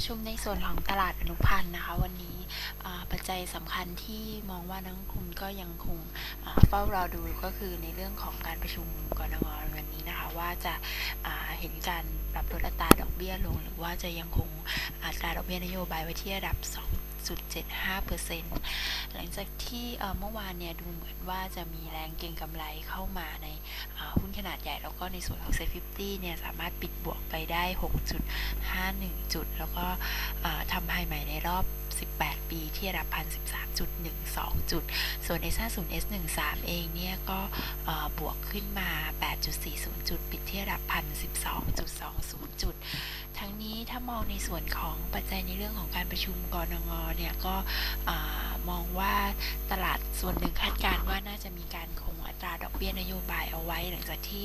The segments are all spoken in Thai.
ประชุมในส่วนของตลาดอนุพันธ์นะคะ วันนี้ปัจจัยสำคัญที่มองว่านักลงทุนก็ยังคงเฝ้ารอดูก็คือในเรื่องของการประชุมกรงงวันนี้นะคะ ว่าจะาเห็นการปรับลดอัตราดอกเบี้ยลง หรือว่าจะยังคงอัตราดอกเบี้ยนโยบายไว้ที่ระดับ 0.75%หลังจากที่เมื่อวานเนี่ยดูเหมือนว่าจะมีแรงเก็งกำไรเข้ามาในาหุ้นขนาดใหญ่ แล้วก็ในส่วนของ Set 50เนี่ยสามารถปิดบวกไปได้ 6.51 จุด แล้วก็ทำไฮใหม่ในรอบ 18 ปีที่ระดับ 1,013.12 จุด ส่วน S50 S13 เองเนี่ยก็บวกขึ้นมา 8.40 จุด ปิดที่ระดับ 1,012.20 จุด ทั้งนี้ถ้ามองในส่วนของปัจจัยในเรื่องของการประชุมกรงงเนี่ยก็มองว่าตลาดส่วนหนึ่งคาดการณ์ว่าน่าจะมีการคงอัตราดอกเบี้ยนโยบายเอาไว้ หลังจากที่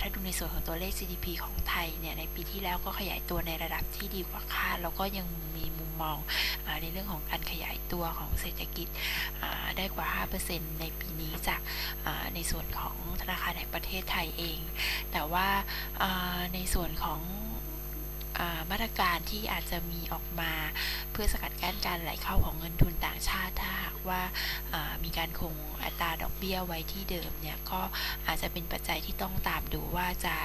ถ้าดูในส่วนของตัวเลข GDP ของไทยเนี่ยในปีที่แล้วก็ขยายตัวในระดับที่ดีกว่าคาดแล้วก็ยังมีมุมมองอในเรื่องของการขยายตัวของเศรษฐกิจได้กว่า 5%ในปีนี้จากในส่วนของธนาคารแห่งประเทศไทยเอง แต่ว่าในส่วนของมาตรการที่อาจจะมีออกมาเพื่อสกัดกั้นการไหลเข้าของเงินทุนต่างชาติ ถ้าหากว่ามีการคงอัตราดอกเบี้ยไว้ที่เดิมเนี่ยก็อาจจะเป็นปัจจัยที่ต้องตามดูว่าจะ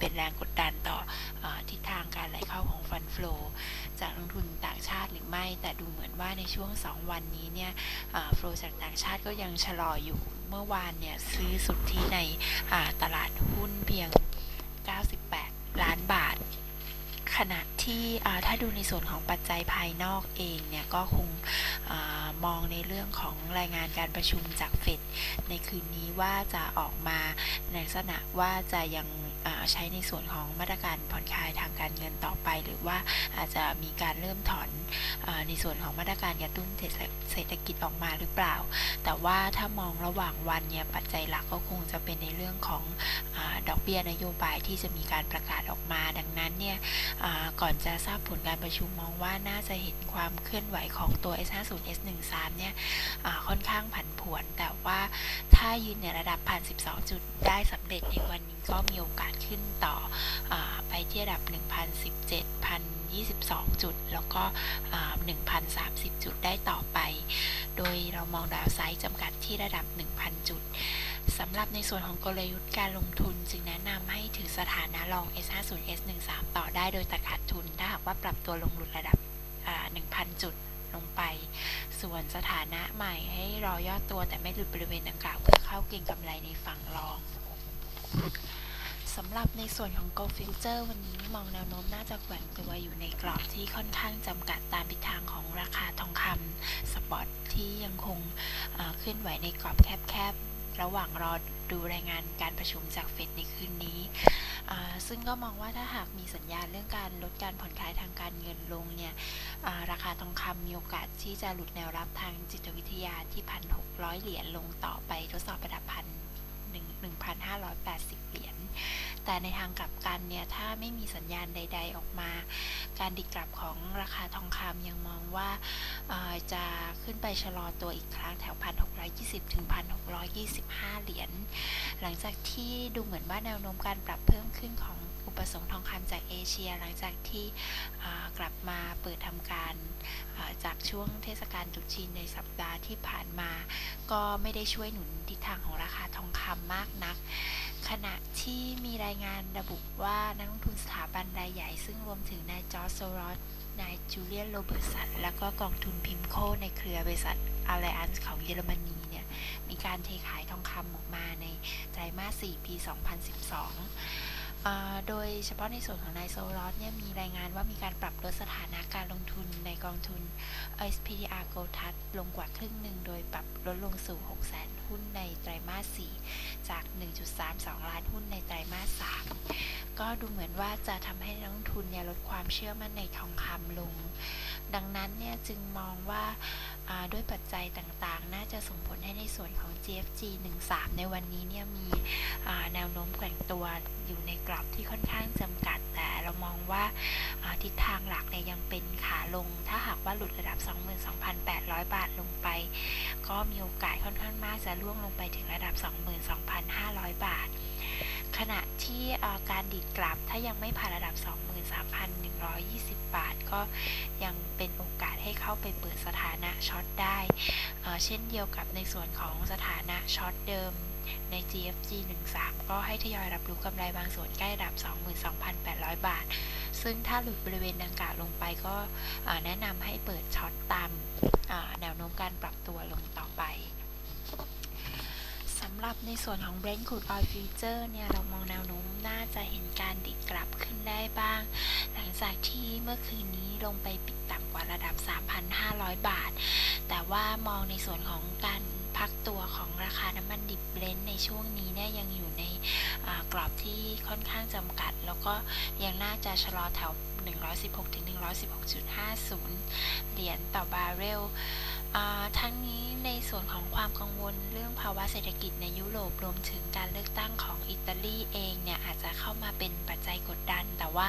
เป็นแรงกดดันต่ออทิศทางการไหลเข้าของฟันฟลอจากลงทุนต่างชาติหรือไม่ แต่ดูเหมือนว่าในช่วง 2 วันนี้เนี่ยฟลอจากต่างชาติก็ยังชะลออยู่เมื่อวานเนี่ยซื้อสุดที่ในตลาดหุ้นเพียง 98 ล้านบาท ขณะที่ถ้าดูในส่วนของปัจจัยภายนอกเองเนี่ยก็คงอมองในเรื่องของรายงานการประชุมจากเฟดในคืนนี้ว่าจะออกมาในลักษณะว่าจะยัง ใช้ในส่วนของมาตรการผ่อน หรือว่าอาจจะมีการเริ่มถอนอในส่วนของมาตรการกระตุ้นเศรษฐกิจออกมาหรือเปล่า แต่ว่าถ้ามองระหว่างวันเนี่ยปัจจัยหลักก็คงจะเป็นในเรื่องของอดอกเบี้ยนโยบายที่จะมีการประกาศออกมา ดังนั้นเนี่ยก่อนจะทราบผลการประชุมมองว่าน่าจะเห็นความเคลื่อนไหวของตัว S50 S13 เนี่ยอ่าค่อนข้างผันผวน แต่ว่าถ้ายืนในระดับ1,012จุดได้สำเร็จในวันนี้ก็มีโอกาสขึ้นต่ออไปที่ระดับ 1,017 1,022 จุด แล้วก็ 1,030 จุดได้ต่อไป โดยเรามองดาวไซด์จำกัดที่ระดับ 1,000 จุดสำหรับในส่วนของกลยุทธ์การลงทุน จึงแนะนำให้ถือสถานะลอง S50 S13 ต่อได้โดยตัดขาดทุน ถ้าหากว่าปรับตัวลงหลุดระดับ 1,000 จุดลงไป ส่วนสถานะใหม่ให้รอย่อตัวแต่ไม่หลุดบริเวณดังกล่าวเพื่อเข้าเก็งกำไรในฝั่งรอง สำหรับในส่วนของ Gold Future วันนี้มองแนวโน้มน่าจะแกว่งตัวอยู่ในกรอบที่ค่อนข้างจำกัดตามทิศทางของราคาทองคำสปอตที่ยังคงเคลื่อนไหวในกรอบแคบๆ ระหว่างรอดูรายงานการประชุมจากเฟดในคืนนี้ ซึ่งก็มองว่าถ้าหากมีสัญญาณเรื่องการลดการผ่อนคลายทางการเงินลงเนี่ยราคาทองคำมีโอกาสที่จะหลุดแนวรับทางจิตวิทยาที่1,600เหรียญลงต่อไปทดสอบระดับพัน1,580เหรียญ แต่ในทางกลับกันเนี่ยถ้าไม่มีสัญญาณใด ๆ ออกมา การดิกลับของราคาทองคำยังมองว่าจะขึ้นไปชะลอตัวอีกครั้งแถว 1,620 ถึง 1,625 เหรียญ หลังจากที่ดูเหมือนว่าแนวโน้มการปรับเพิ่มขึ้นของ อุปสงค์ทองคำจากเอเชีย หลังจากที่กลับมาเปิดทำการจากช่วงเทศกาลตรุษจีนในสัปดาห์ที่ผ่านมา ก็ไม่ได้ช่วยหนุนทิศทางของราคาทองคำมากนัก ขณะที่มีรายงานระบุว่านักลงทุนสถาบันรายใหญ่ซึ่งรวมถึงนายจอร์จโซรอสนายจูเลียนโรเบิร์ตสันแล้วก็กองทุนพิมโคในเครือบริษัท Allianz ของเยอรมนีเนี่ยมีการเทขายทองคำออกมาในไตรมาส 4 ปี 2012อ่า โดยเฉพาะในส่วนของนายโซลอสเนี่ยมีรายงานว่ามีการปรับลดสถานะการลงทุนในกองทุน SPDR Gold t o u c ลงกว่าครึ่งหนึ่ง โดยปรับลดลงสู่600,000หุ้นในไตรมาส 4 จาก 1.32 ล้านหุ้นในไตรมาส 3 ก็ดูเหมือนว่าจะทำให้นักลงทุนเนี่ยลดความเชื่อมั่นในทองคำลง ดังนั้นเนี่ยจึงมองว่าด้วยปัจจัยต่างๆ น่าจะส่งผลให้ในส่วนของ GFG 13 ในวันนี้เนี่ยมีแนวโน้มแกว่งตัวอยู่ในกรอบที่ค่อนข้างจำกัด แต่เรามองว่าทิศทางหลักเนี่ยยังเป็นขาลง ถ้าหากว่าหลุดระดับ 22,800 บาทลงไป ก็มีโอกาสค่อนข้างมากจะล่วงลงไปถึงระดับ 22,500 บาท ที่การดีดกลับถ้ายังไม่ผ่านระดับ 23,120 บาท ก็ยังเป็นโอกาสให้เข้าไปเปิดสถานะช็อตได้ เช่นเดียวกับในส่วนของสถานะช็อตเดิมใน GFG 13 ก็ให้ทยอยรับรู้กำไรบางส่วนใกล้ระดับ 22,800 บาท ซึ่งถ้าหลุดบริเวณดังกล่าวลงไปก็แนะนำให้เปิดช็อตตามแนวโน้มการปรับตัวลงต่อไปำหรับในส่วนของ Brent Crude Oil Future เนี่ย เรามองแนวโน้มน่าจะเห็นการดิดกลับขึ้นได้บ้าง หลังจากที่เมื่อคืนนี้ลงไปปิดต่ำกว่าระดับ 3,500 บาท แต่ว่ามองในส่วนของการพักตัวของราคาน้ำมันดิบเบรนท์ในช่วงนี้เนี่ยยังอยู่ในกรอบที่ค่อนข้างจำกัด แล้วก็ยังน่าจะชะลอแถว 116-116.50 เหรียญต่อบาร์เรล ทั้งนี้ในส่วนของความกังวลเรื่องภาวะเศรษฐกิจในยุโรปรวมถึงการเลือกตั้งของอิตาลีเองเนี่ยอาจจะเข้ามาเป็นปัจจัยกดดัน แต่ว่า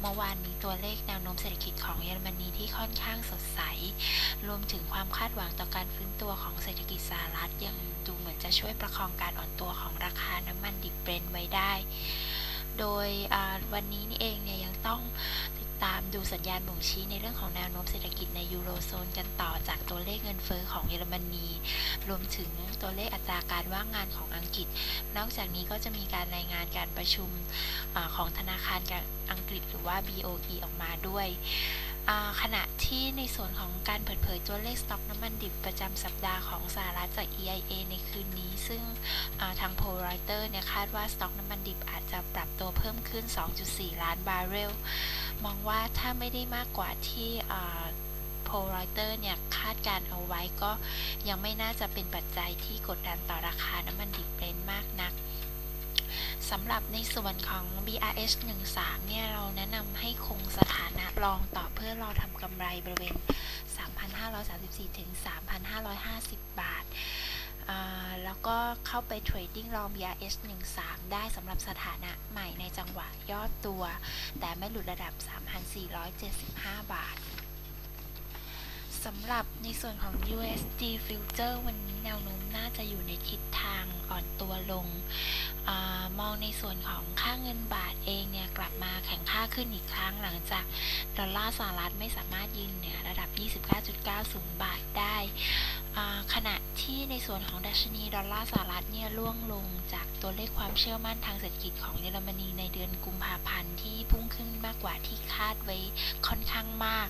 เมื่อวานนี้ตัวเลขแนวโน้มเศรษฐกิจของเยอรมนีที่ค่อนข้างสดใส รวมถึงความคาดหวังต่อการฟื้นตัวของเศรษฐกิจสหรัฐยังดูเหมือนจะช่วยประคองการอ่อนตัวของราคาน้ำมันดิบเบรนไว้ได้ โดยวันนี้นี่เองเนี่ยยังต้อง ตามดูสัญญาณบ่งชี้ในเรื่องของแนวโน้มเศรษฐกิจในยูโรโซนกันต่อจากตัวเลขเงินเฟ้อของเยอรมนี รวมถึงตัวเลขอัตราการว่างงานของอังกฤษ นอกจากนี้ก็จะมีการรายงานการประชุมอของธนาคารการอังกฤษหรือว่า BOE ออกมาด้วยขณะที่ในส่วนของการเปิดเผยตัวเลขสต็อกน้ำมันดิบประจำสัปดาห์ของสหรัฐจาก EIA ในคืนนี้ ซึ่งาทางโพลรอยเตอร์เนี่ยคาดว่าสต็อกน้ำมันดิบอาจจะปรับตัวเพิ่มขึ้น 2.4 ล้านบาร์เรล มองว่าถ้าไม่ได้มากกว่าที่โพลรอยเตอร์เนี่ยคาดการเอาไว้ก็ยังไม่น่าจะเป็นปัจจัยที่กดดันต่อราคาน้ำมันดิบเบรนท์มากนักสำหรับในส่วนของ BRH 13เนี่ย เราแนะนำให้คงสถานะรองต่อเพื่อรอทำกำไรบริเวณ 3,534 ถึง 3,550 บาท แล้วก็เข้าไปเทรดดิ้งรอง BRH 13 ได้สำหรับสถานะใหม่ในจังหวะย่อตัว แต่ไม่หลุดระดับ 3,475 บาทสำหรับในส่วนของ USD Future วันนี้แนวโน้มน่าจะอยู่ในทิศทางอ่อนตัวลงอมองในส่วนของค่าเงินบาทเองเนี่ยกลับมาแข็งค่าขึ้นอีกครั้งหลังจากดอลลาร์สหรัฐไม่สามารถยืนเหนือระดับ 29.90 บาทได้ ส่วนของดัชนีดอลลาร์สหรัฐเนี่ยร่วงลงจากตัวเลขความเชื่อมั่นทางเศรษฐกิจของเยอรมนีในเดือนกุมภาพันธ์ที่พุ่งขึ้นมากกว่าที่คาดไว้ค่อนข้างมาก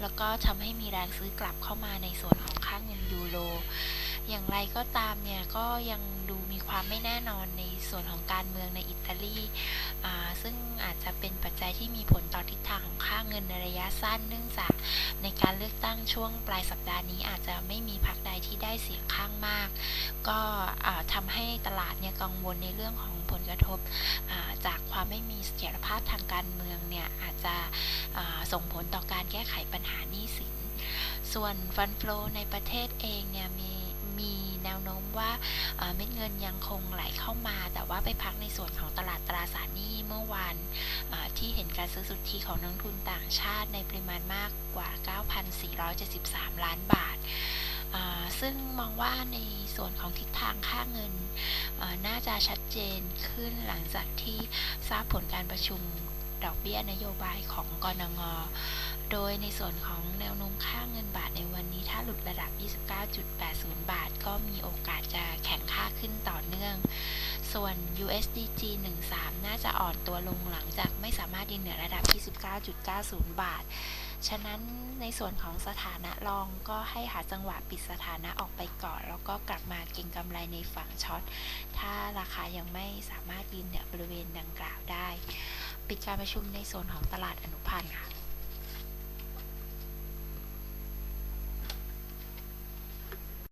แล้วก็ทำให้มีแรงซื้อกลับเข้ามาในส่วนของค่าเงินยูโร อย่างไรก็ตามเนี่ยก็ยังดู ความไม่แน่นอนในส่วนของการเมืองในอิตาลีาซึ่งอาจจะเป็นปัจจัยที่มีผลต่อทิศทางของค่าเงินในระยะสั้น เนื่องจากในการเลือกตั้งช่วงปลายสัปดาห์นี้อาจจะไม่มีพรรคใดที่ได้เสียงข้างมาก ก็อ่าทำให้ตลาดเนี่ยกังวลในเรื่องของผลกระทบาจากความไม่มีเสถียรภาพทางการเมืองเนี่ยอาจจะส่งผลต่อการแก้ไขปัญหานี้สิน ส่วนฟันฟลอในประเทศเองเนี่ยมีมี แนวโน้มว่าเม็ดเงินยังคงไหลเข้ามา แต่ว่าไปพักในส่วนของตลาดตราสารหนี้เมื่อวานที่เห็นการซื้อสุทธิของนักทุนต่างชาติในปริมาณมากกว่า 9,473 ล้านบาทซึ่งมองว่าในส่วนของทิศทางค่าเงินน่าจะชัดเจนขึ้นหลังจากที่ทราบผลการประชุมดอกเบี้ยนโยบายของกรนง โดยในส่วนของแนวโน้มค่าเงินบาทในวันนี้ ถ้าหลุดระดับ 29.80 บาท ก็มีโอกาสจะแข็งค่าขึ้นต่อเนื่อง ส่วน USDG 13 น่าจะอ่อนตัวลงหลังจากไม่สามารถยืนเหนือระดับ 29.90 บาท ฉะนั้นในส่วนของสถานะรองก็ให้หาจังหวะปิดสถานะออกไปก่อน แล้วก็กลับมาเก็งกำไรในฝั่งช็อต ถ้าราคายังไม่สามารถยืนเหนือบริเวณดังกล่าวได้ ปิดการประชุมในส่วนของตลาดอนุพันธ์ค่ะ